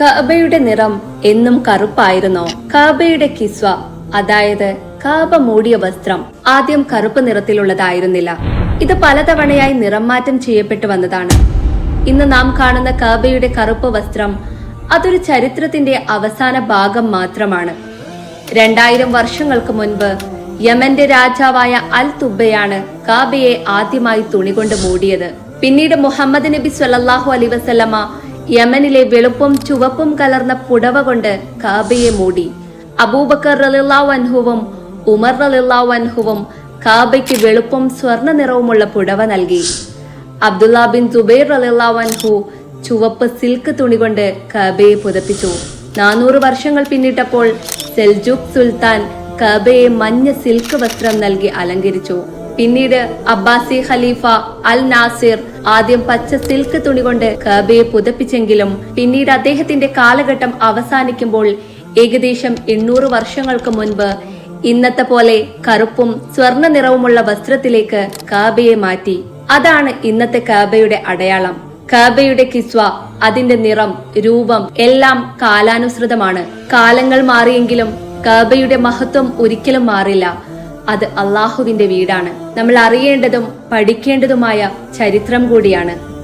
കഅബയുടെ നിറം എന്നും കറുപ്പായിരുന്നോ. കാബയുടെ കിസ്വ അതായത് കാബ മൂടിയ വസ്ത്രം ആദ്യം കറുപ്പ് നിറത്തിലുള്ളതായിരുന്നില്ല. ഇത് പലതവണയായി നിറം മാറ്റം ചെയ്യപ്പെട്ടു വന്നതാണ്. ഇന്ന് നാം കാണുന്ന കാബയുടെ കറുപ്പ് വസ്ത്രം അതൊരു ചരിത്രത്തിന്റെ അവസാന ഭാഗം മാത്രമാണ്. രണ്ടായിരം വർഷങ്ങൾക്ക് മുൻപ് യമന്റെ രാജാവായ അൽ തുബയാണ് കാബയെ ആദ്യമായി തുണികൊണ്ട് മൂടിയത്. പിന്നീട് മുഹമ്മദ് നബി സ്വല്ലല്ലാഹു അലി വസല്ലമ യമനിലെ വെളുപ്പും ചുവപ്പും കലർന്ന പുടവ കൊണ്ട് കാബയെ മൂടി. അബൂബക്കർ റളിയല്ലാഹു അൻഹുവും ഉമർ റളിയല്ലാഹു അൻഹുവും കാബയ്ക്ക് വെളുപ്പും സ്വർണ നിറവുമുള്ള പുടവ നൽകി. അബ്ദുല്ല ബിൻ ജുബൈർ അൻഹു ചുവപ്പ് സിൽക്ക് തുണി കൊണ്ട് കാബയെ പുതപ്പിച്ചു. നാനൂറ് വർഷങ്ങൾ പിന്നിട്ടപ്പോൾ സെൽജുക് സുൽത്താൻ കാബയെ മഞ്ഞ സിൽക്ക് വസ്ത്രം നൽകി അലങ്കരിച്ചു. പിന്നീട് അബ്ബാസി ഖലീഫ അൽ നാസിർ ആദ്യം പച്ച സിൽക്ക് തുണി കൊണ്ട് കബയെ പുതപ്പിച്ചെങ്കിലും പിന്നീട് അദ്ദേഹത്തിന്റെ കാലഘട്ടം അവസാനിക്കുമ്പോൾ ഏകദേശം എണ്ണൂറ് വർഷങ്ങൾക്ക് മുൻപ് ഇന്നത്തെ പോലെ കറുപ്പും സ്വർണ നിറവുമുള്ള വസ്ത്രത്തിലേക്ക് കാബയെ മാറ്റി. അതാണ് ഇന്നത്തെ കാബയുടെ അടയാളം. കാബയുടെ കിസ്വ അതിന്റെ നിറം രൂപം എല്ലാം കാലാനുസൃതമാണ്. കാലങ്ങൾ മാറിയെങ്കിലും കാബയുടെ മഹത്വം ഒരിക്കലും മാറില്ല. അത് അള്ളാഹുവിന്റെ വീടാണ്. നമ്മൾ അറിയേണ്ടതും പഠിക്കേണ്ടതുമായ ചരിത്രം കൂടിയാണ്.